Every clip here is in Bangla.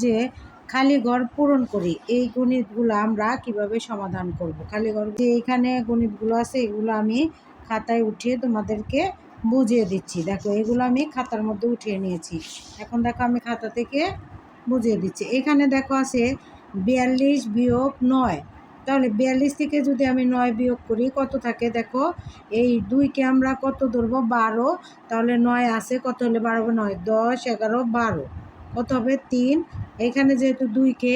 যে খালি ঘর পূরণ করি, এই গণিতগুলো আমরা কীভাবে সমাধান করব? খালি ঘর যে এখানে গণিতগুলো আছে, এগুলো আমি খাতায় উঠিয়ে তোমাদেরকে বুঝিয়ে দিচ্ছি। দেখো, এগুলো আমি খাতার মধ্যে উঠিয়ে নিয়েছি। এখন দেখো, আমি খাতা থেকে বুঝিয়ে দিচ্ছি। এখানে দেখো আছে বিয়াল্লিশ বিয়োগ নয়। তাহলে বিয়াল্লিশ থেকে যদি আমি নয় বিয়োগ করি, কত থাকে? দেখো, এই দুইকে আমরা কত ধরবো? বারো। তাহলে নয় আছে, কত হলে বারো নয়। দশ, এগারো, বারো। কত হবে তিন। এখানে যেহেতু দুইকে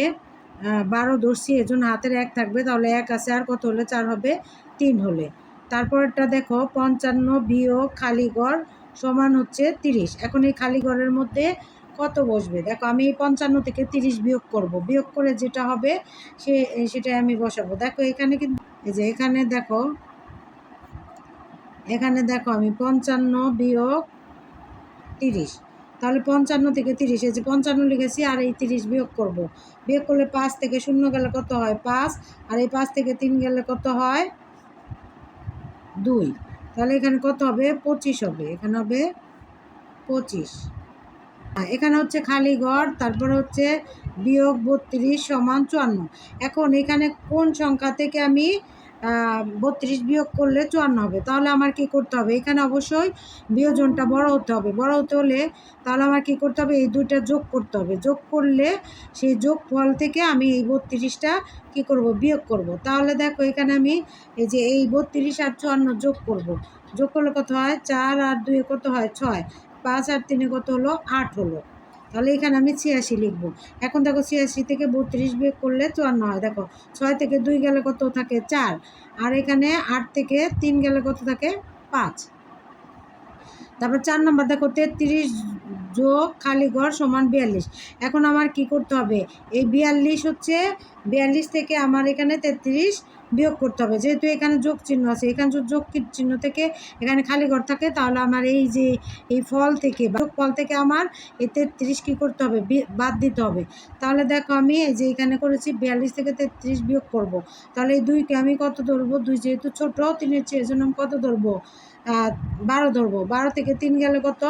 বারো ধরছি, এজন্য হাতের এক থাকবে, তাহলে এক আছে, আর কত হলে চার হবে? তিন হলে। তারপরটা দেখো, পঞ্চান্ন বিয়োগ খালিগড় সমান হচ্ছে তিরিশ। এখন এই খালি ঘরের মধ্যে কত বসবে? দেখো, আমি এই পঞ্চান্ন থেকে তিরিশ বিয়োগ করব। বিয়োগ করে যেটা হবে, সে, সেটাই আমি বসাবো। দেখো, এখানে কিন্তু, এই যে এখানে দেখো এখানে দেখো, আমি পঞ্চান্ন বিয়োগ তিরিশ। তাহলে পঞ্চান্ন থেকে তিরিশ এই যে পঞ্চান্ন লিখেছি আর এই তিরিশ বিয়োগ করব। বিয়োগ করলে পাঁচ থেকে শূন্য গেলে কত হয়? পাঁচ। আর এই পাঁচ থেকে তিন গেলে কত হয়? দুই। তাহলে এখানে কত হবে? পঁচিশ হবে। এখানে হবে পঁচিশ। হ্যাঁ, এখানে হচ্ছে খালি ঘর তারপরে হচ্ছে বিয়োগ বত্রিশ সমান চুয়ান্ন। এখন এখানে কোন সংখ্যা থেকে আমি বত্রিশ বিয়োগ করলে চুয়ান্ন হবে। তাহলে আমার কি করতে হবে? এখানে অবশ্যই বিয়োজনটা বড় হতে হবে। বড় হতে হলে তাহলে আমার কি করতে হবে? এই দুইটা যোগ করতে হবে। যোগ করলে সেই যোগ ফল থেকে আমি এই বত্রিশটা কি করব? বিয়োগ করব। তাহলে দেখো, এখানে আমি এই যে এই বত্রিশ আর চুয়ান্ন যোগ করব। যোগ করলে কত হয়? চার আর দুই কত হয়? ছয়। পাঁচ আর তিনে কত হলো? আট হলো। তাহলে এখানে আমি ছিয়াশি লিখব। এখন দেখো ছিয়াশি থেকে বত্রিশ বিয়োগ করলে চুয়ান্ন হয়। দেখো, ছয় থেকে দুই গেলে কত থাকে? চার। আর এখানে আট থেকে তিন গেলে কত থাকে? পাঁচ। তারপর চার নম্বর, দেখো তেত্রিশ যোগ খালি ঘর সমান বিয়াল্লিশ। এখন আমার কি করতে হবে? এই বিয়াল্লিশ হচ্ছে বিয়াল্লিশ থেকে আমার এখানে তেত্রিশ বিয়োগ করতে হবে। যেহেতু এখানে যোগ চিহ্ন আছে, এখানে যদি যোগ চিহ্ন থেকে এখানে খালি ঘর থাকে, তাহলে আমার এই যে, এই ফল থেকে বা ফল থেকে আমার এই তেত্রিশ কী করতে হবে? বাদ দিতে হবে। তাহলে দেখো আমি এই যে এখানে করেছি বিয়াল্লিশ থেকে তেত্রিশ বিয়োগ করব। তাহলে এই দুইকে আমি কত ধরবো? দুই যেহেতু ছোটো, তিনের চেয়ে জন্য কত ধরবো? বারো ধরবো। বারো থেকে তিন গেলে কত?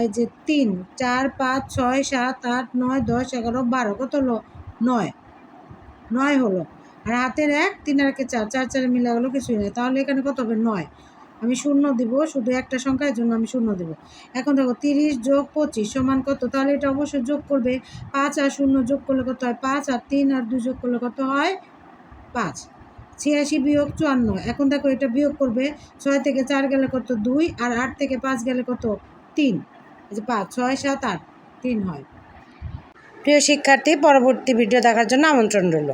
এই যে তিন, চার, পাঁচ, ছয়, সাত, আট, নয়, দশ, এগারো, বারো। কত হলো? নয়। নয় হলো। আর হাতের এক, তিন আর একে চার চার, চারে মিলে হলো কিছুই নেই। তাহলে এখানে কত হবে? নয়। আমি শূন্য দিব, শুধু একটা সংখ্যার জন্য আমি শূন্য দেবো। এখন দেখো, তিরিশ যোগ পঁচিশ সমান কত? তাহলে এটা অবশ্যই যোগ করবে। পাঁচ আর শূন্য যোগ করলে কত হয়? পাঁচ আর তিন আর দুই যোগ করলে কত হয়? পাঁচ। ছিয়াশি বিয়োগ চুয়ান্ন। এখন দেখো, এটা বিয়োগ করবে। ছয় থেকে চার গেলে কত? দুই। আর আট থেকে পাঁচ গেলে কত? তিন। পাঁচ, ছয়, সাত, আট। তিন হয়। প্রিয় শিক্ষার্থী, পরবর্তী ভিডিও দেখার জন্য আমন্ত্রণ রইল।